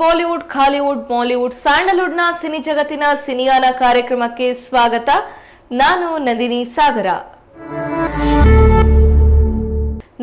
Bollywood, Kollywood Mollywood ಸ್ಯಾಂಡಲ್ವುಡ್ನ cine ಜಗತ್ತಿನ ಸಿನಿಯಾನ ಕಾರ್ಯಕ್ರಮಕ್ಕೆ ಸ್ವಾಗತ. ನಾನು ನಂದಿನಿ ಸಾಗರ.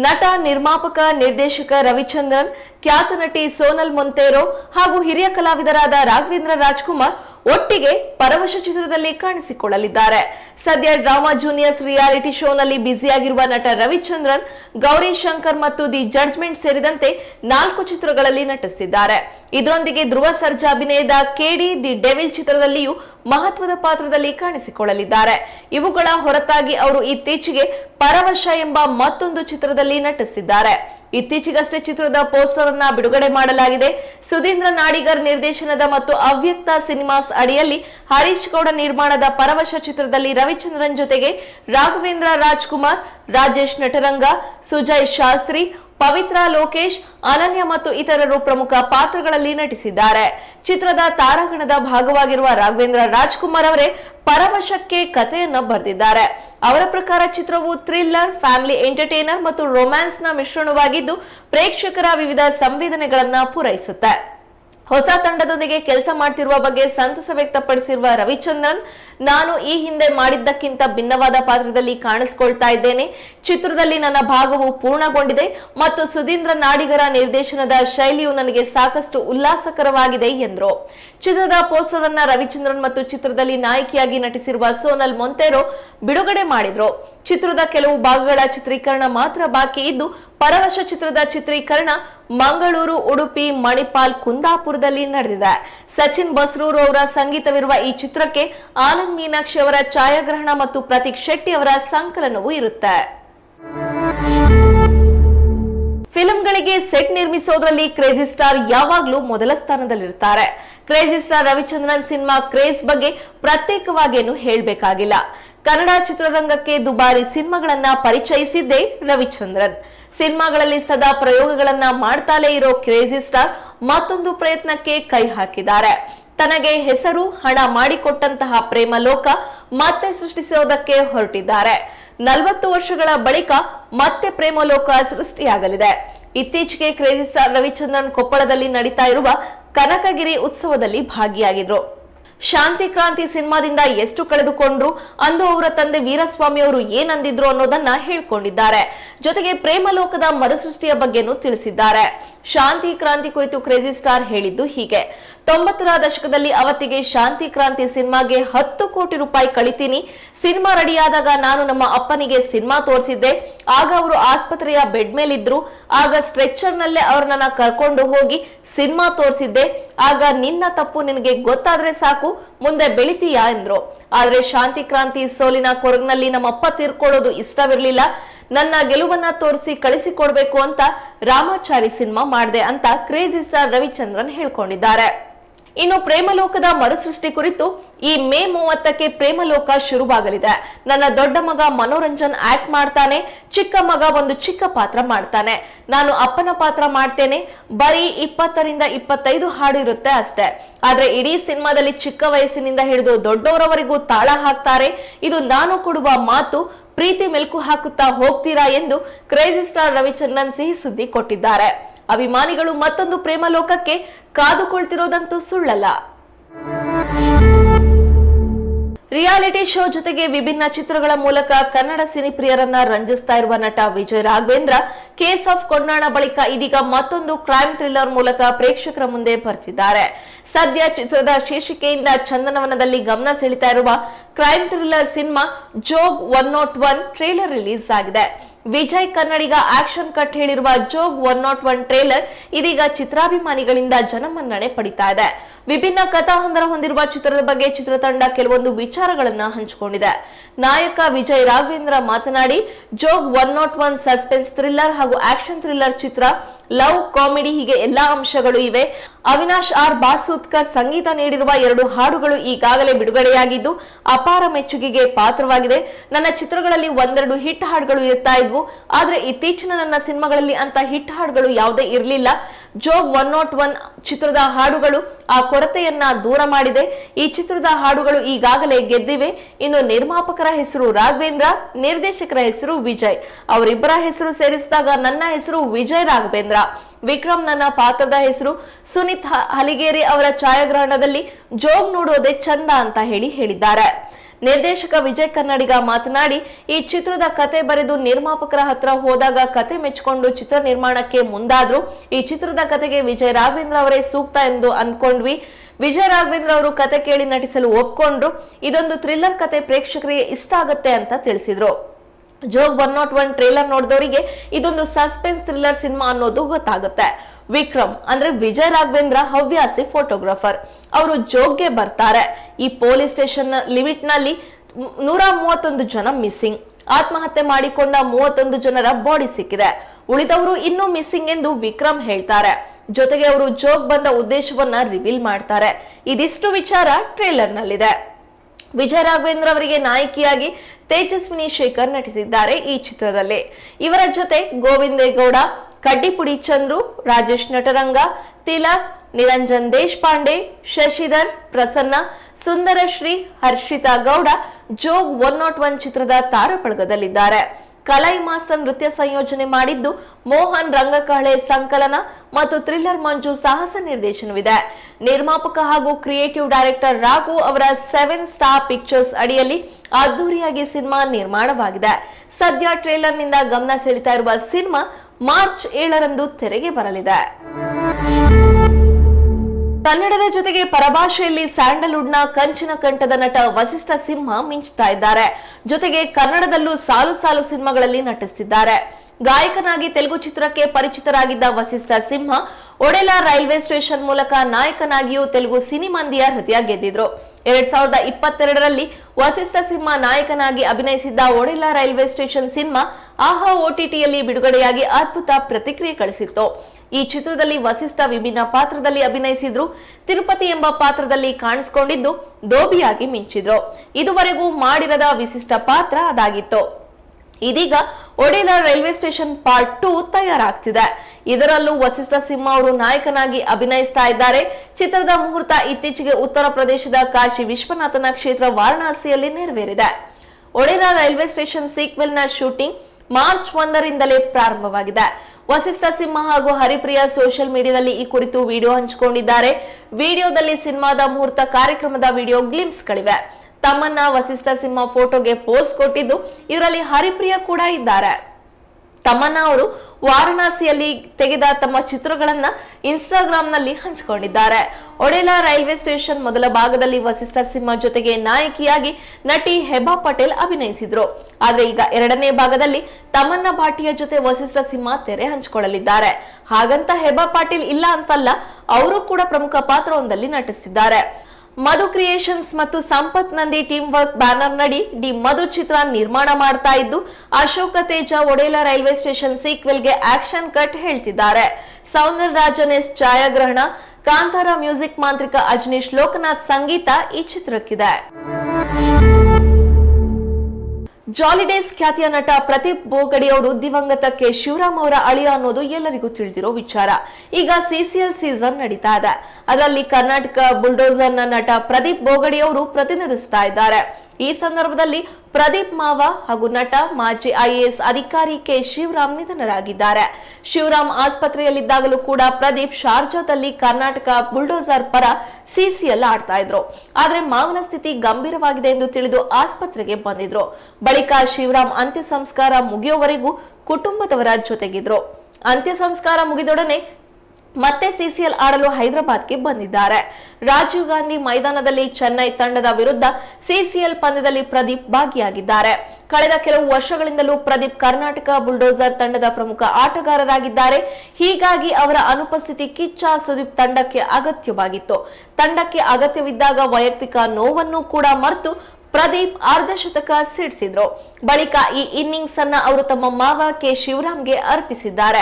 ನಟ, ನಿರ್ಮಾಪಕ, ನಿರ್ದೇಶಕ ರವಿಚಂದ್ರನ್, ಖ್ಯಾತ ನಟಿ ಸೋನಲ್ ಮೊಂತೇರೋ ಹಾಗೂ ಹಿರಿಯ ಕಲಾವಿದರಾದ ರಾಘವೇಂದ್ರ ರಾಜ್ಕುಮಾರ್ ಒಟ್ಟಿಗೆ ಪರವಶ ಚಿತ್ರದಲ್ಲಿ ಕಾಣಿಸಿಕೊಳ್ಳಲಿದ್ದಾರೆ. ಸದ್ಯ ಡ್ರಾಮಾ ಜೂನಿಯರ್ಸ್ ರಿಯಾಲಿಟಿ ಶೋನಲ್ಲಿ ಬ್ಯುಸಿಯಾಗಿರುವ ನಟ ರವಿಚಂದ್ರನ್, ಗೌರಿ ಶಂಕರ್ ಮತ್ತು ದಿ ಜಡ್ಜ್ಮೆಂಟ್ ಸೇರಿದಂತೆ ನಾಲ್ಕು ಚಿತ್ರಗಳಲ್ಲಿ ನಟಿಸಿದ್ದಾರೆ. ಇದರೊಂದಿಗೆ ಧ್ರುವ ಸರ್ಜಾ ಅಭಿನಯದ ಕೆಡಿ ದಿ ಡೆವಿಲ್ ಚಿತ್ರದಲ್ಲಿಯೂ ಮಹತ್ವದ ಪಾತ್ರದಲ್ಲಿ ಕಾಣಿಸಿಕೊಳ್ಳಲಿದ್ದಾರೆ. ಇವುಗಳ ಹೊರತಾಗಿ ಅವರು ಇತ್ತೀಚೆಗೆ ಪರವಶ ಎಂಬ ಮತ್ತೊಂದು ಚಿತ್ರದಲ್ಲಿ ನಟಿಸಿದ್ದಾರೆ. ಇತ್ತೀಚೆಗಷ್ಟೇ ಚಿತ್ರದ ಪೋಸ್ಟರ್ ಅನ್ನ ಬಿಡುಗಡೆ ಮಾಡಲಾಗಿದೆ. ಸುಧೀಂದ್ರ ನಾಡಿಗರ್ ನಿರ್ದೇಶನದ ಮತ್ತು ಅವ್ಯಕ್ತ ಸಿನಿಮಾಸ್ ಅಡಿಯಲ್ಲಿ ಹರೀಶ್ ಗೌಡ ನಿರ್ಮಾಣದ ಪರವಶ ಚಿತ್ರದಲ್ಲಿ ರವಿಚಂದ್ರನ್ ಜೊತೆಗೆ ರಾಘವೇಂದ್ರ ರಾಜ್ಕುಮಾರ್, ರಾಜೇಶ್ ನಟರಂಗ, ಸುಜಯ್ ಶಾಸ್ತ್ರಿ ಪವಿತ್ರ ಲೋಕೇಶ್, ಅನನ್ಯ ಮತ್ತು ಇತರರು ಪ್ರಮುಖ ಪಾತ್ರಗಳಲ್ಲಿ ನಟಿಸಿದ್ದಾರೆ. ಚಿತ್ರದ ತಾರಾಗಣದ ಭಾಗವಾಗಿರುವ ರಾಘವೇಂದ್ರ ರಾಜ್ಕುಮಾರ್ ಅವರೇ ಪರವಶಕ್ಕೆ ಕಥೆಯನ್ನ ಬರೆದಿದ್ದಾರೆ. ಅವರ ಪ್ರಕಾರ ಚಿತ್ರವು ಥ್ರಿಲ್ಲರ್, ಫ್ಯಾಮಿಲಿ ಎಂಟರ್ಟೈನರ್ ಮತ್ತು ರೊಮ್ಯಾನ್ಸ್ನ ಮಿಶ್ರಣವಾಗಿದ್ದು, ಪ್ರೇಕ್ಷಕರ ವಿವಿಧ ಸಂವೇದನೆಗಳನ್ನ ಪೂರೈಸುತ್ತೆ. ಹೊಸ ತಂಡದೊಂದಿಗೆ ಕೆಲಸ ಮಾಡ್ತಿರುವ ಬಗ್ಗೆ ಸಂತಸ ವ್ಯಕ್ತಪಡಿಸಿರುವ ರವಿಚಂದ್ರನ್, ನಾನು ಈ ಹಿಂದೆ ಮಾಡಿದ್ದಕ್ಕಿಂತ ಭಿನ್ನವಾದ ಪಾತ್ರದಲ್ಲಿ ಕಾಣಿಸ್ಕೊಳ್ತಾ ಇದ್ದೇನೆ. ಚಿತ್ರದಲ್ಲಿ ನನ್ನ ಭಾಗವು ಪೂರ್ಣಗೊಂಡಿದೆ ಮತ್ತು ಸುಧೀಂದ್ರ ನಾಡಿಗರ ನಿರ್ದೇಶನದ ಶೈಲಿಯು ನನಗೆ ಸಾಕಷ್ಟು ಉಲ್ಲಾಸಕರವಾಗಿದೆ, ಎಂದರು. ಚಿತ್ರದ ಪೋಸ್ಟರ್ ಅನ್ನ ರವಿಚಂದ್ರನ್ ಮತ್ತು ಚಿತ್ರದಲ್ಲಿ ನಾಯಕಿಯಾಗಿ ನಟಿಸಿರುವ ಸೋನಲ್ ಮೊಂತೇರೊ ಬಿಡುಗಡೆ ಮಾಡಿದ್ರು. ಚಿತ್ರದ ಕೆಲವು ಭಾಗಗಳ ಚಿತ್ರೀಕರಣ ಮಾತ್ರ ಬಾಕಿ ಇದ್ದು, ಪರವಶ ಚಿತ್ರದ ಚಿತ್ರೀಕರಣ ಮಂಗಳೂರು, ಉಡುಪಿ, ಮಣಿಪಾಲ್, ಕುಂದಾಪುರದಲ್ಲಿ ನಡೆದಿದೆ. ಸಚಿನ್ ಬಸ್ರೂರ್ ಅವರ ಸಂಗೀತವಿರುವ ಈ ಚಿತ್ರಕ್ಕೆ ಆನಂದ್ ಮೀನಾಕ್ಷಿ ಅವರ ಛಾಯಾಗ್ರಹಣ ಮತ್ತು ಪ್ರತೀಕ್ ಶೆಟ್ಟಿ ಅವರ ಸಂಕಲನವೂ ಇರುತ್ತೆ. ಫಿಲ್ಮ್ಗಳಿಗೆ ಸೆಟ್ ನಿರ್ಮಿಸೋದ್ರಲ್ಲಿ ಕ್ರೇಜಿ ಸ್ಟಾರ್ ಯಾವಾಗ್ಲೂ ಮೊದಲ ಸ್ಥಾನದಲ್ಲಿರ್ತಾರೆ. Crazy star Ravichandran cinema craze ಬಗ್ಗೆ ಪ್ರತ್ಯೇಕವಾಗೇನು ಹೇಳಬೇಕಾಗಿಲ್ಲ ಹೇಳ್ಬೇಕಾಗಿಲ್ಲ. ಕನ್ನಡ ಚಿತ್ರರಂಗಕ್ಕೆ ದುಬಾರಿ ಸಿನಿಮಾಗಳನ್ನ ಪರಿಚಯಿಸಿದ್ದೇ ರವಿಚಂದ್ರನ್. ಸಿನಿಮಾಗಳಲ್ಲಿ ಸದಾ ಪ್ರಯೋಗಗಳನ್ನ ಮಾಡ್ತಾಲೇ ಇರೋ ಕ್ರೇಜಿ ಸ್ಟಾರ್ ಮತ್ತೊಂದು ಪ್ರಯತ್ನಕ್ಕೆ ಕೈ ಹಾಕಿದ್ದಾರೆ. ತನಗೆ ಹೆಸರು, ಹಣ ಮಾಡಿಕೊಟ್ಟಂತಹ ಪ್ರೇಮ ಲೋಕ ಮತ್ತೆ ಸೃಷ್ಟಿಸೋದಕ್ಕೆ ಹೊರಟಿದ್ದಾರೆ. ನಲವತ್ತು ವರ್ಷಗಳ ಬಳಿಕ ಮತ್ತೆ ಪ್ರೇಮಲೋಕ ಸೃಷ್ಟಿಯಾಗಲಿದೆ. ಇತ್ತೀಚೆಗೆ ಕ್ರೇಜಿ ಸ್ಟಾರ್ ರವಿಚಂದ್ರನ್ ಕೊಪ್ಪಳದಲ್ಲಿ ನಡೀತಾ ಇರುವ ಕನಕಗಿರಿ ಉತ್ಸವದಲ್ಲಿ ಭಾಗಿಯಾಗಿದ್ರು. ಶಾಂತಿ ಕ್ರಾಂತಿ ಸಿನಿಮಾದಿಂದ ಎಷ್ಟು ಕಳೆದುಕೊಂಡ್ರು, ಅಂದು ಅವರ ತಂದೆ ವೀರಸ್ವಾಮಿ ಅವರು ಏನಂದಿದ್ರು ಅನ್ನೋದನ್ನ ಹೇಳ್ಕೊಂಡಿದ್ದಾರೆ. ಜೊತೆಗೆ ಪ್ರೇಮಲೋಕದ ಮರುಸೃಷ್ಟಿಯ ಬಗ್ಗೆನೂ ತಿಳಿಸಿದ್ದಾರೆ. ಶಾಂತಿ ಕ್ರಾಂತಿ ಕುರಿತು ಕ್ರೇಜಿ ಸ್ಟಾರ್ ಹೇಳಿದ್ದು ಹೀಗೆ. ತೊಂಬತ್ತರ ದಶಕದಲ್ಲಿ ಅವತ್ತಿಗೆ ಶಾಂತಿ ಕ್ರಾಂತಿ ಸಿನಿಮಾಗೆ ಹತ್ತು ಕೋಟಿ ರೂಪಾಯಿ ಕಳಿತೀನಿ. ಸಿನಿಮಾ ರೆಡಿಯಾದಾಗ ನಾನು ನಮ್ಮ ಅಪ್ಪನಿಗೆ ಸಿನಿಮಾ ತೋರಿಸಿದ್ದೆ. ಆಗ ಅವರು ಆಸ್ಪತ್ರೆಯ ಬೆಡ್ ಮೇಲಿದ್ರು. ಆಗ ಸ್ಟ್ರೆಚರ್ ನಲ್ಲೇ ಅವ್ರನ್ನ ಕರ್ಕೊಂಡು ಹೋಗಿ ಸಿನಿಮಾ ತೋರಿಸಿದ್ದೆ. ಆಗ ನಿನ್ನ ತಪ್ಪು ನಿನಗೆ ಗೊತ್ತಾದ್ರೆ ಸಾಕು, ಮುಂದೆ ಬೆಳಿತೀಯಾ ಎಂದ್ರು. ಆದ್ರೆ ಶಾಂತಿ ಕ್ರಾಂತಿ ಸೋಲಿನ ಕೊರಗಿನಲ್ಲಿ ನಮ್ಮಪ್ಪ ತೀರ್ಕೊಳ್ಳೋದು ಇಷ್ಟವಿರಲಿಲ್ಲ. ನನ್ನ ಗೆಲುವನ್ನ ತೋರಿಸಿ ಕಳಿಸಿಕೊಡ್ಬೇಕು ಅಂತ ರಾಮಾಚಾರಿ ಸಿನಿಮಾ ಮಾಡಿದೆ ಅಂತ ಕ್ರೇಜಿ ಸ್ಟಾರ್ ರವಿಚಂದ್ರನ್ ಹೇಳ್ಕೊಂಡಿದ್ದಾರೆ. ಇನ್ನು ಪ್ರೇಮಲೋಕದ ಮರುಸೃಷ್ಟಿ ಕುರಿತು ಈ ಮೇ ಮೂವತ್ತಕ್ಕೆ ಪ್ರೇಮಲೋಕ ಶುರುವಾಗಲಿದೆ. ನನ್ನ ದೊಡ್ಡ ಮಗ ಮನೋರಂಜನ್ ಆಕ್ಟ್ ಮಾಡ್ತಾನೆ, ಚಿಕ್ಕ ಮಗ ಒಂದು ಚಿಕ್ಕ ಪಾತ್ರ ಮಾಡ್ತಾನೆ. ನಾನು ಅಪ್ಪನ ಪಾತ್ರ ಮಾಡ್ತೇನೆ, ಬರೀ ಇಪ್ಪತ್ತರಿಂದ ಇಪ್ಪತ್ತೈದು ಹಾಡು ಇರುತ್ತೆ ಅಷ್ಟೇ. ಆದ್ರೆ ಇಡೀ ಸಿನಿಮಾದಲ್ಲಿ ಚಿಕ್ಕ ವಯಸ್ಸಿನಿಂದ ಹಿಡಿದು ದೊಡ್ಡವರವರೆಗೂ ತಾಳ ಹಾಕ್ತಾರೆ. ಇದು ನಾನು ಕೊಡುವ ಮಾತು ಪ್ರೀತಿ ಮೆಲುಕು ಹಾಕುತ್ತಾ ಹೋಗ್ತೀರಾ ಎಂದು ಕ್ರೇಜಿ ಸ್ಟಾರ್ ರವಿಚಂದ್ರನ್ ಸಿಹಿ ಸುದ್ದಿ ಕೊಟ್ಟಿದ್ದಾರೆ. ಅಭಿಮಾನಿಗಳು ಮತ್ತೊಂದು ಪ್ರೇಮ ಲೋಕಕ್ಕೆ ಕಾದುಕೊಳ್ತಿರೋದಂತೂ ಸುಳ್ಳಲ್ಲ. ರಿಯಾಲಿಟಿ ಶೋ ಜೊತೆಗೆ ವಿಭಿನ್ನ ಚಿತ್ರಗಳ ಮೂಲಕ ಕನ್ನಡ ಸಿನಿಪ್ರಿಯರನ್ನ ರಂಜಿಸ್ತಾ ಇರುವ ನಟ ವಿಜಯ್ ರಾಘವೇಂದ್ರ ಕೇಸ್ ಆಫ್ ಕೊಂಡಾಣ ಬಳಿಕ ಇದೀಗ ಮತ್ತೊಂದು ಕ್ರೈಮ್ ಥ್ರಿಲ್ಲರ್ ಮೂಲಕ ಪ್ರೇಕ್ಷಕರ ಮುಂದೆ ಬರ್ತಿದ್ದಾರೆ. ಸದ್ಯ ಚಿತ್ರದ ಶೀರ್ಷಿಕೆಯಿಂದ ಚಂದನವನದಲ್ಲಿ ಗಮನ ಸೆಳಿತಾ ಇರುವ crime thriller cinema Jog one not one trailer release ಆಗಿದೆ. ವಿಜಯ್ ಕನ್ನಡಿಗ ಆಕ್ಷನ್ ಕಟ್ ಹೇಳಿರುವ Jog one not one trailer ಇದೀಗ ಚಿತ್ರಾಭಿಮಾನಿಗಳಿಂದ ಜನಮನ್ನಣೆ ಪಡಿತಾ ಇದೆ. ವಿಭಿನ್ನ ಕಥಾಹಂದರ ಹೊಂದಿರುವ ಚಿತ್ರದ ಬಗ್ಗೆ ಚಿತ್ರತಂಡ ಕೆಲವೊಂದು ವಿಚಾರಗಳನ್ನ ಹಂಚಿಕೊಂಡಿದೆ. ನಾಯಕ ವಿಜಯ್ ರಾಘವೇಂದ್ರ ಮಾತನಾಡಿ, Jog one not one suspense thriller ಹಾಗೂ ಆಕ್ಷನ್ ಥ್ರಿಲ್ಲರ್ ಚಿತ್ರ ಲವ್, ಕಾಮಿಡಿ ಹೀಗೆ ಎಲ್ಲಾ ಅಂಶಗಳು ಇವೆ. ಅವಿನಾಶ್ ಆರ್ ಬಾಸೂತ್ಕರ್ ಸಂಗೀತ ನೀಡಿರುವ ಎರಡು ಹಾಡುಗಳು ಈಗಾಗಲೇ ಬಿಡುಗಡೆಯಾಗಿದ್ದು ಅಪಾರ ಮೆಚ್ಚುಗೆಗೆ ಪಾತ್ರವಾಗಿದೆ. ನನ್ನ ಚಿತ್ರಗಳಲ್ಲಿ ಒಂದೆರಡು ಹಿಟ್ ಹಾಡುಗಳು ಇರ್ತಾ ಇದ್ವು. ಆದ್ರೆ ಇತ್ತೀಚಿನ ನನ್ನ ಸಿನಿಮಾಗಳಲ್ಲಿ ಅಂತ ಹಿಟ್ ಹಾಡುಗಳು ಯಾವುದೇ ಇರಲಿಲ್ಲ. ಜೋಗ್ ಒನ್ ನಾಟ್ ಒನ್ ಚಿತ್ರದ ಹಾಡುಗಳು ಆ ಕೊರತೆಯನ್ನ ದೂರ ಮಾಡಿದೆ. ಈ ಚಿತ್ರದ ಹಾಡುಗಳು ಈಗಾಗಲೇ ಗೆದ್ದಿವೆ. ಇನ್ನು ನಿರ್ಮಾಪಕರ ಹೆಸರು ರಾಘವೇಂದ್ರ, ನಿರ್ದೇಶಕರ ಹೆಸರು ವಿಜಯ್. ಅವರಿಬ್ಬರ ಹೆಸರು ಸೇರಿಸಿದಾಗ ನನ್ನ ಹೆಸರು ವಿಜಯ್ ರಾಘವೇಂದ್ರ. ವಿಕ್ರಮ್ ನನ್ನ ಪಾತ್ರದ ಹೆಸರು. ಸುನಿತ್ ಹಲಿಗೇರಿ ಅವರ ಛಾಯಾಗ್ರಹಣದಲ್ಲಿ ಜೋಗ್ ನೋಡೋದೇ ಚಂದ ಅಂತ ಹೇಳಿ ಹೇಳಿದ್ದಾರೆ. ನಿರ್ದೇಶಕ ವಿಜಯ್ ಕನ್ನಡಿಗ ಮಾತನಾಡಿ, ಈ ಚಿತ್ರದ ಕತೆ ಬರೆದು ನಿರ್ಮಾಪಕರ ಹತ್ರ ಹೋದಾಗ ಕತೆ ಮೆಚ್ಚಿಕೊಂಡು ಚಿತ್ರ ನಿರ್ಮಾಣಕ್ಕೆ ಮುಂದಾದ್ರು. ಈ ಚಿತ್ರದ ಕತೆಗೆ ವಿಜಯ್ ರಾಘವೇಂದ್ರ ಅವರೇ ಸೂಕ್ತ ಎಂದು ಅಂದ್ಕೊಂಡ್ವಿ. ವಿಜಯ್ ರಾಘವೇಂದ್ರ ಅವರು ಕತೆ ಕೇಳಿ ನಟಿಸಲು ಒಪ್ಕೊಂಡ್ರು. ಇದೊಂದು ಥ್ರಿಲ್ಲರ್ ಕತೆ ಪ್ರೇಕ್ಷಕರಿಗೆ ಇಷ್ಟ ಆಗುತ್ತೆ ಅಂತ ತಿಳಿಸಿದ್ರು. Jog one not one trailer ನೋಡಿದವರಿಗೆ ಇದೊಂದು ಸಸ್ಪೆನ್ಸ್ ಥ್ರಿಲ್ಲರ್ ಸಿನಿಮಾ ಅನ್ನೋದು ಗೊತ್ತಾಗುತ್ತೆ. ವಿಕ್ರಮ್ ಅಂದ್ರೆ ವಿಜಯ್ ರಾಘವೇಂದ್ರ ಹವ್ಯಾಸಿ ಫೋಟೋಗ್ರಾಫರ್ ಅವರು ಜೋಗ್ಗೆ ಬರ್ತಾರೆ. ಈ ಪೊಲೀಸ್ ಸ್ಟೇಷನ್ ಲಿಮಿಟ್ನಲ್ಲಿ ನೂರ ಮೂವತ್ತೊಂದು ಜನ ಮಿಸ್ಸಿಂಗ್ ಆತ್ಮಹತ್ಯೆ ಮಾಡಿಕೊಂಡ ಮೂವತ್ತೊಂದು ಜನರ ಬಾಡಿ ಸಿಕ್ಕಿದೆ. ಉಳಿದವರು ಇನ್ನೂ ಮಿಸ್ಸಿಂಗ್ ಎಂದು ವಿಕ್ರಮ್ ಹೇಳ್ತಾರೆ. ಜೊತೆಗೆ ಅವರು ಜೋಗ್ ಬಂದ ಉದ್ದೇಶವನ್ನ ರಿವೀಲ್ ಮಾಡ್ತಾರೆ. ಇದಿಷ್ಟು ವಿಚಾರ ಟ್ರೇಲರ್ ನಲ್ಲಿದೆ. ವಿಜಯ ರಾಘವೇಂದ್ರ ಅವರಿಗೆ ನಾಯಕಿಯಾಗಿ ತೇಜಸ್ವಿನಿ ಶೇಖರ್ ನಟಿಸಿದ್ದಾರೆ ಈ ಚಿತ್ರದಲ್ಲಿ. ಇವರ ಜೊತೆ Govindegowda Kaddipudi Chandru, Rajesh Nataranga, Tilak, Niranjan Deshpande, Shashidhar, Prasanna, Sundarashree, Harshitha Gowda, Jog one not one ಚಿತ್ರದ ತಾರಪಳಗದಲ್ಲಿದ್ದಾರೆ. ಕಲೈ ಮಾಸ್ಟರ್ ನೃತ್ಯ ಸಂಯೋಜನೆ ಮಾಡಿದ್ದು ಮೋಹನ್ ರಂಗಕಹಳೆ ಸಂಕಲನ ಮತ್ತು ಥ್ರಿಲ್ಲರ್ ಮಂಜು ಸಾಹಸ ನಿರ್ದೇಶನವಿದೆ. ನಿರ್ಮಾಪಕ ಹಾಗೂ ಕ್ರಿಯೇಟಿವ್ ಡೈರೆಕ್ಟರ್ ರಾಘು ಅವರ ಸೆವೆನ್ ಸ್ಟಾರ್ ಪಿಕ್ಚರ್ಸ್ ಅಡಿಯಲ್ಲಿ ಅದ್ದೂರಿಯಾಗಿ ಸಿನಿಮಾ ನಿರ್ಮಾಣವಾಗಿದೆ. ಸದ್ಯ ಟ್ರೇಲರ್ನಿಂದ ಗಮನ ಸೆಳೀತಾ ಇರುವ ಸಿನಿಮಾ ಮಾರ್ಚ್ ಏಳರಂದು ತೆರೆಗೆ ಬರಲಿದೆ. ಕನ್ನಡದ ಜೊತೆಗೆ ಪರಭಾಷೆಯಲ್ಲಿ ಸ್ಯಾಂಡಲ್ವುಡ್ನ ಕಂಚಿನ ಕಂಠದ ನಟ ವಸಿಷ್ಠ ಸಿಂಹ ಮಿಂಚುತ್ತಾ ಇದ್ದಾರೆ. ಜೊತೆಗೆ ಕನ್ನಡದಲ್ಲೂ ಸಾಲು ಸಾಲು ಸಿನಿಮಾಗಳಲ್ಲಿ ನಟಿಸಿದ್ದಾರೆ ಗಾಯಕನಾಗಿ ತೆಲುಗು ಚಿತ್ರಕ್ಕೆ ಪರಿಚಿತರಾಗಿದ್ದ ವಸಿಷ್ಠ ಸಿಂಹ, ಒಡೆಲ ರೈಲ್ವೆ ಸ್ಟೇಷನ್ ಮೂಲಕ ನಾಯಕನಾಗಿಯೂ ತೆಲುಗು ಸಿನಿಮಂದಿಯ ಹೃದಯ ಗೆದ್ದಿದ್ರು. ಎರಡ್ ಸಾವಿರದ ಇಪ್ಪತ್ತೆರಡರಲ್ಲಿ ವಸಿಷ್ಠ ಸಿಂಹ ನಾಯಕನಾಗಿ ಅಭಿನಯಿಸಿದ್ದ Odela railway station cinema Aha ಓಟಿಟಿಯಲ್ಲಿ ಬಿಡುಗಡೆಯಾಗಿ ಅದ್ಭುತ ಪ್ರತಿಕ್ರಿಯೆ ಕಳಿಸಿತ್ತು ಈ ಚಿತ್ರದಲ್ಲಿ ವಸಿಷ್ಠ ವಿಭಿನ್ನ ಪಾತ್ರದಲ್ಲಿ ಅಭಿನಯಿಸಿದ್ರು. ತಿರುಪತಿ ಎಂಬ ಪಾತ್ರದಲ್ಲಿ ಕಾಣಿಸಿಕೊಂಡಿದ್ದು ದೋಬಿಯಾಗಿ ಮಿಂಚಿದ್ರು. ಇದುವರೆಗೂ ಮಾಡಿರದ ವಿಶಿಷ್ಟ ಪಾತ್ರ ಅದಾಗಿತ್ತು. ಇದೀಗ Odela railway station part two ತಯಾರಾಗ್ತಿದೆ. ಇದರಲ್ಲೂ ವಸಿಷ್ಠ ಸಿಂಹ ಅವರು ನಾಯಕನಾಗಿ ಅಭಿನಯಿಸ್ತಾ ಇದ್ದಾರೆ. ಚಿತ್ರದ ಮುಹೂರ್ತ ಇತ್ತೀಚೆಗೆ ಉತ್ತರ ಪ್ರದೇಶದ ಕಾಶಿ ವಿಶ್ವನಾಥನ ಕ್ಷೇತ್ರ ವಾರಣಾಸಿಯಲ್ಲಿ ನೆರವೇರಿದೆ. ಒಡೆಲಾ ರೈಲ್ವೆ ಸ್ಟೇಷನ್ ಸೀಕ್ವೆಲ್ನ ಶೂಟಿಂಗ್ ಮಾರ್ಚ್ ಒಂದರಿಂದಲೇ ಪ್ರಾರಂಭವಾಗಿದೆ. ವಸಿಷ್ಠ ಸಿಂಹ ಹಾಗೂ ಹರಿಪ್ರಿಯಾ ಸೋಷಿಯಲ್ ಮೀಡಿಯಾದಲ್ಲಿ ಈ ಕುರಿತು ವಿಡಿಯೋ ಹಂಚಿಕೊಂಡಿದ್ದಾರೆ. ವಿಡಿಯೋದಲ್ಲಿ ಸಿನಿಮಾದ ಮುಹೂರ್ತ ಕಾರ್ಯಕ್ರಮದ ವಿಡಿಯೋ ಗ್ಲಿಮ್ಸ್ಗಳಿವೆ. ತಮ್ಮನ್ನ ವಸಿಷ್ಠ ಸಿಂಹ ಫೋಟೋಗೆ ಪೋಸ್ ಕೊಟ್ಟಿದ್ದು, ಇದರಲ್ಲಿ ಹರಿಪ್ರಿಯ ಕೂಡ ಇದ್ದಾರೆ. ತಮ್ಮನ್ನ ಅವರು ವಾರಣಾಸಿಯಲ್ಲಿ ತೆಗೆದ ತಮ್ಮ ಚಿತ್ರಗಳನ್ನ ಇನ್ಸ್ಟಾಗ್ರಾಂನಲ್ಲಿ ಹಂಚಿಕೊಂಡಿದ್ದಾರೆ. ಒಡೆಲಾ ರೈಲ್ವೆ ಸ್ಟೇಷನ್ ಮೊದಲ ಭಾಗದಲ್ಲಿ ವಸಿಷ್ಠ ಸಿಂಹ ಜೊತೆಗೆ ನಾಯಕಿಯಾಗಿ ನಟಿ ಹೆಬಾ ಪಟೇಲ್ ಅಭಿನಯಿಸಿದ್ರು. ಆದ್ರೆ ಈಗ ಎರಡನೇ ಭಾಗದಲ್ಲಿ ತಮನ್ನ ಭಾಟಿಯ ಜೊತೆ ವಸಿಷ್ಠ ಸಿಂಹ ತೆರೆ ಹಂಚಿಕೊಳ್ಳಲಿದ್ದಾರೆ. ಹಾಗಂತ ಹೆಬಾ ಪಾಟೀಲ್ ಇಲ್ಲ ಅಂತಲ್ಲ, ಅವರು ಕೂಡ ಪ್ರಮುಖ ಪಾತ್ರವೊಂದಲ್ಲಿ ನಟಿಸಿದ್ದಾರೆ. ಮಧು ಕ್ರಿಯೇಷನ್ಸ್ ಮತ್ತು Sampath Nandi team work banner ನಡಿ ಡಿ ಮಧು ಚಿತ್ರ ನಿರ್ಮಾಣ ಮಾಡ್ತಾ ಇದ್ದು, ಅಶೋಕ ತೇಜ ಒಡೇಲ ರೈಲ್ವೆ ಸ್ಟೇಷನ್ ಸೀಕ್ವೆಲ್ಗೆ ಆಕ್ಷನ್ ಕಟ್ ಹೇಳ್ತಿದ್ದಾರೆ. ಸೌಂದರ್ ರಾಜನ್ ಎಸ್ ಛಾಯಾಗ್ರಹಣ, ಕಾಂತಾರ ಮ್ಯೂಸಿಕ್ ಮಾಂತ್ರಿಕ ಅಜನೀಶ್ ಲೋಕನಾಥ್ ಸಂಗೀತ ಈ ಚಿತ್ರಕ್ಕಿದೆ. ಜಾಲಿಡೇಸ್ ಖ್ಯಾತಿಯ ನಟ ಪ್ರದೀಪ್ ಬೋಗಡಿ ಅವರು ದಿವಂಗತ ಕೆ ಶಿವರಾಮ್ ಅವರ ಅಳಿಯ ಅನ್ನೋದು ಎಲ್ಲರಿಗೂ ತಿಳಿದಿರೋ ವಿಚಾರ. ಈಗ ಸಿಸಿಎಲ್ ಸೀಸನ್ ನಡೀತಾ ಇದೆ. ಅದರಲ್ಲಿ ಕರ್ನಾಟಕ ಬುಲ್ಡೋಸರ್ ನಟ ಪ್ರದೀಪ್ ಬೋಗಡಿ ಅವರು ಪ್ರತಿನಿಧಿಸ್ತಾ ಇದ್ದಾರೆ. ಈ ಸಂದರ್ಭದಲ್ಲಿ ಪ್ರದೀಪ್ ಮಾವ ಹಾಗೂ ನಟ ಮಾಜಿ ಐಎಎಸ್ ಅಧಿಕಾರಿ ಕೆ ಶಿವರಾಮ್ ನಿಧನರಾಗಿದ್ದಾರೆ. ಶಿವರಾಮ್ ಆಸ್ಪತ್ರೆಯಲ್ಲಿದ್ದಾಗಲೂ ಕೂಡ ಪ್ರದೀಪ್ ಶಾರ್ಜಾದಲ್ಲಿ ಕರ್ನಾಟಕ ಬುಲ್ಡೋಸರ್ ಪರ ಸಿಸಿಎಲ್ ಆಡ್ತಾ ಇದ್ರು. ಆದ್ರೆ ಮಾವನ ಸ್ಥಿತಿ ಗಂಭೀರವಾಗಿದೆ ಎಂದು ತಿಳಿದು ಆಸ್ಪತ್ರೆಗೆ ಬಂದಿದ್ರು. ಬಳಿಕ ಶಿವರಾಮ್ ಅಂತ್ಯ ಸಂಸ್ಕಾರ ಮುಗಿಯುವವರೆಗೂ ಕುಟುಂಬದವರ ಜೊತೆಗಿದ್ರು. ಅಂತ್ಯ ಸಂಸ್ಕಾರ ಮುಗಿದೊಡನೆ ಮತ್ತೆ ಸಿಸಿಎಲ್ ಆಡಲು ಹೈದರಾಬಾದ್ಗೆ ಬಂದಿದ್ದಾರೆ. ರಾಜೀವ್ ಗಾಂಧಿ ಮೈದಾನದಲ್ಲಿ ಚೆನ್ನೈ ತಂಡದ ವಿರುದ್ಧ ಸಿಸಿಎಲ್ ಪಂದ್ಯದಲ್ಲಿ ಪ್ರದೀಪ್ ಭಾಗಿಯಾಗಿದ್ದಾರೆ. ಕಳೆದ ಕೆಲವು ವರ್ಷಗಳಿಂದಲೂ ಪ್ರದೀಪ್ ಕರ್ನಾಟಕ ಬುಲ್ಡೋಸರ್ ತಂಡದ ಪ್ರಮುಖ ಆಟಗಾರರಾಗಿದ್ದಾರೆ. ಹೀಗಾಗಿ ಅವರ ಅನುಪಸ್ಥಿತಿ ಕಿಚ್ಚ ಸುದೀಪ್ ತಂಡಕ್ಕೆ ಅಗತ್ಯವಾಗಿತ್ತು. ತಂಡಕ್ಕೆ ಅಗತ್ಯವಿದ್ದಾಗ ವೈಯಕ್ತಿಕ ನೋವನ್ನು ಕೂಡ ಮರೆತು ಪ್ರದೀಪ್ ಅರ್ಧ ಶತಕ ಸಿಡಿಸಿದ್ರು. ಬಳಿಕ ಈ ಇನ್ನಿಂಗ್ಸ್ ಅನ್ನ ಅವರು ತಮ್ಮ ಮಾವ ಕೆ. ಶಿವರಾಮ್ಗೆ ಅರ್ಪಿಸಿದ್ದಾರೆ.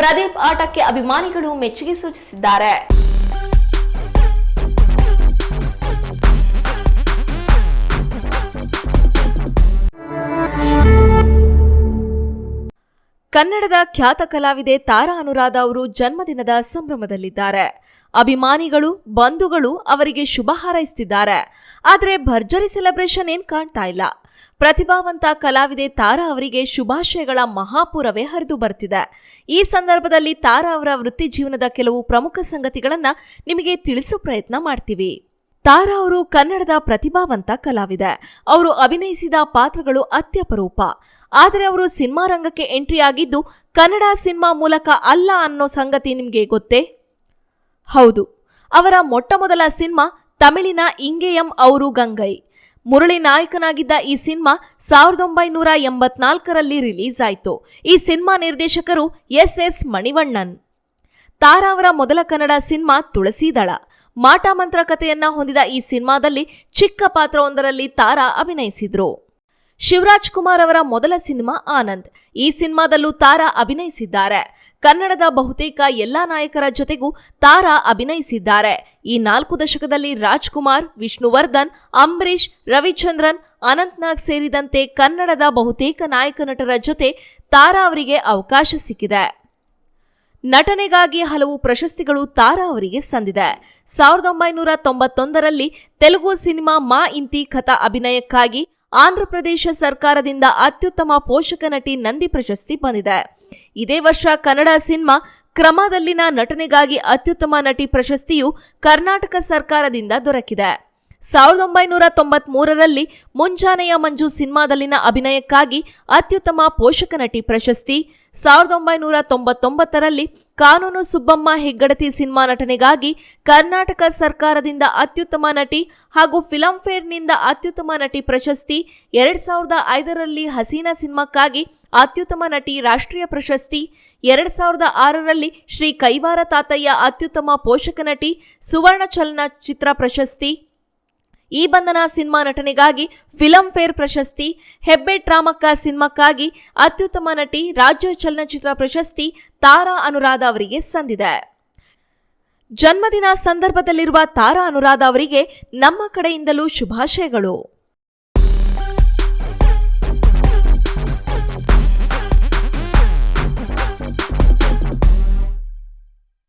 ಪ್ರದೀಪ್ ಆಟಕ್ಕೆ ಅಭಿಮಾನಿಗಳು ಮೆಚ್ಚುಗೆ ಸೂಚಿಸಿದ್ದಾರೆ. ಕನ್ನಡದ ಖ್ಯಾತ ಕಲಾವಿದೆ ತಾರಾ ಅನುರಾಧ ಅವರು ಜನ್ಮದಿನದ ಸಂಭ್ರಮದಲ್ಲಿದ್ದಾರೆ. ಅಭಿಮಾನಿಗಳು, ಬಂಧುಗಳು ಅವರಿಗೆ ಶುಭ ಹಾರೈಸುತ್ತಿದ್ದಾರೆ ಆದರೆ ಭರ್ಜರಿ ಸೆಲೆಬ್ರೇಷನ್ ಏನ್ ಕಾಣ್ತಾ ಇಲ್ಲ. ಪ್ರತಿಭಾವಂತ ಕಲಾವಿದೆ ತಾರಾ ಅವರಿಗೆ ಶುಭಾಶಯಗಳ ಮಹಾಪುರವೇ ಹರಿದು ಬರ್ತಿದೆ. ಈ ಸಂದರ್ಭದಲ್ಲಿ ತಾರಾ ಅವರ ವೃತ್ತಿ ಜೀವನದ ಕೆಲವು ಪ್ರಮುಖ ಸಂಗತಿಗಳನ್ನ ನಿಮಗೆ ತಿಳಿಸೋ ಪ್ರಯತ್ನ ಮಾಡ್ತೀವಿ. ತಾರಾ ಅವರು ಕನ್ನಡದ ಪ್ರತಿಭಾವಂತ ಕಲಾವಿದೆ. ಅವರು ಅಭಿನಯಿಸಿದ ಪಾತ್ರಗಳು ಅತ್ಯಪರೂಪ. ಆದರೆ ಅವರು ಸಿನಿಮಾ ರಂಗಕ್ಕೆ ಎಂಟ್ರಿ ಆಗಿದ್ದು ಕನ್ನಡ ಸಿನಿಮಾ ಮೂಲಕ ಅಲ್ಲ ಅನ್ನೋ ಸಂಗತಿ ನಿಮಗೆ ಗೊತ್ತೇ? ಹೌದು. ಅವರ ಮೊಟ್ಟಮೊದಲ ಸಿನಿಮಾ ತಮಿಳಿನ ಇಂಗೆಯಂ ಅವರು ಗಂಗೈ. ಮುರಳಿ ನಾಯಕನಾಗಿದ್ದ ಈ ಸಿನಿಮಾ ಸಾವಿರದ ಒಂಬೈನೂರ ಎಂಬತ್ನಾಲ್ಕರಲ್ಲಿ ರಿಲೀಸ್ ಆಯಿತು ಈ ಸಿನಿಮಾ ನಿರ್ದೇಶಕರು ಎಸ್ ಎಸ್ ಮಣಿವಣ್ಣನ್. ತಾರಾ ಅವರ ಮೊದಲ ಕನ್ನಡ ಸಿನಿಮಾ ತುಳಸಿದಳ. ಮಾಟ ಮಂತ್ರ ಕಥೆಯನ್ನ ಹೊಂದಿದ ಈ ಸಿನಿಮಾದಲ್ಲಿ ಚಿಕ್ಕ ಪಾತ್ರವೊಂದರಲ್ಲಿ ತಾರಾ ಅಭಿನಯಿಸಿದ್ರು. ಶಿವರಾಜ್ ಕುಮಾರ್ ಅವರ ಮೊದಲ ಸಿನಿಮಾ ಆನಂದ್. ಈ ಸಿನಿಮಾದಲ್ಲೂ ತಾರಾ ಅಭಿನಯಿಸಿದ್ದಾರೆ. ಕನ್ನಡದ ಬಹುತೇಕ ಎಲ್ಲಾ ನಾಯಕರ ಜೊತೆಗೂ ತಾರಾ ಅಭಿನಯಿಸಿದ್ದಾರೆ. ಈ ನಾಲ್ಕು ದಶಕದಲ್ಲಿ ರಾಜ್ಕುಮಾರ್, ವಿಷ್ಣುವರ್ಧನ್, ಅಂಬರೀಷ್, ರವಿಚಂದ್ರನ್, ಅನಂತ್ನಾಗ್ ಸೇರಿದಂತೆ ಕನ್ನಡದ ಬಹುತೇಕ ನಾಯಕ ನಟರ ಜೊತೆ ತಾರಾ ಅವರಿಗೆ ಅವಕಾಶ ಸಿಕ್ಕಿದೆ. ನಟನೆಗಾಗಿ ಹಲವು ಪ್ರಶಸ್ತಿಗಳು ತಾರಾ ಅವರಿಗೆ ಸಂದಿದೆ. ಸಾವಿರದ ಒಂಬೈನೂರ ತೊಂಬತ್ತೊಂದರಲ್ಲಿ ತೆಲುಗು ಸಿನಿಮಾ ಮಾ ಇಂತಿ ಕಥಾ ಅಭಿನಯಕ್ಕಾಗಿ ಆಂಧ್ರಪ್ರದೇಶ ಸರ್ಕಾರದಿಂದ ಅತ್ಯುತ್ತಮ ಪೋಷಕ ನಟಿ ನಂದಿ ಪ್ರಶಸ್ತಿ ಬಂದಿದೆ. ಇದೇ ವರ್ಷ ಕನ್ನಡ ಸಿನಿಮಾ ಕ್ರಮದಲ್ಲಿನ ನಟನೆಗಾಗಿ ಅತ್ಯುತ್ತಮ ನಟಿ ಪ್ರಶಸ್ತಿಯು ಕರ್ನಾಟಕ ಸರ್ಕಾರದಿಂದ ದೊರಕಿದೆ. ಸಾವಿರದ ಒಂಬೈನೂರ ತೊಂಬತ್ಮೂರರಲ್ಲಿ ಮುಂಜಾನೆಯ ಮಂಜು ಸಿನಿಮಾದಲ್ಲಿನ ಅಭಿನಯಕ್ಕಾಗಿ ಅತ್ಯುತ್ತಮ ಪೋಷಕ ನಟಿ ಪ್ರಶಸ್ತಿ. ಸಾವಿರದ ಒಂಬೈನೂರ ತೊಂಬತ್ತೊಂಬತ್ತರಲ್ಲಿ ಕಾನೂನು ಸುಬ್ಬಮ್ಮ ಹೆಗ್ಗಡತಿ ಸಿನಿಮಾ ನಟನೆಗಾಗಿ ಕರ್ನಾಟಕ ಸರ್ಕಾರದಿಂದ ಅತ್ಯುತ್ತಮ ನಟಿ ಹಾಗೂ ಫಿಲಂಫೇರ್ನಿಂದ ಅತ್ಯುತ್ತಮ ನಟಿ ಪ್ರಶಸ್ತಿ. ಎರಡು ಸಾವಿರದ ಐದರಲ್ಲಿ ಹಸೀನಾ ಸಿನಿಮಾಕ್ಕಾಗಿ ಅತ್ಯುತ್ತಮ ನಟಿ ರಾಷ್ಟ್ರೀಯ ಪ್ರಶಸ್ತಿ. ಎರಡು ಸಾವಿರದ ಆರರಲ್ಲಿ ಶ್ರೀ ಕೈವಾರ ತಾತಯ್ಯ ಅತ್ಯುತ್ತಮ ಪೋಷಕ ನಟಿ ಸುವರ್ಣ ಚಲನಚಿತ್ರ ಪ್ರಶಸ್ತಿ. ಈ ಬಂಧನ ಸಿನಿಮಾ ನಟನೆಗಾಗಿ ಫಿಲಂ ಫೇರ್ ಪ್ರಶಸ್ತಿ, ಹೆಬ್ಬೆ ರಾಮಕ್ಕ ಸಿನಿಮಾಕ್ಕಾಗಿ ಅತ್ಯುತ್ತಮ ನಟಿ, ರಾಜ್ಯ ಚಲನಚಿತ್ರ ಪ್ರಶಸ್ತಿ ತಾರಾ ಅನುರಾಧ ಅವರಿಗೆ ಸಂದಿದೆ. ಜನ್ಮದಿನ ಸಂದರ್ಭದಲ್ಲಿರುವ ತಾರಾ ಅನುರಾಧ ಅವರಿಗೆ ನಮ್ಮ ಕಡೆಯಿಂದಲೂ ಶುಭಾಶಯಗಳು.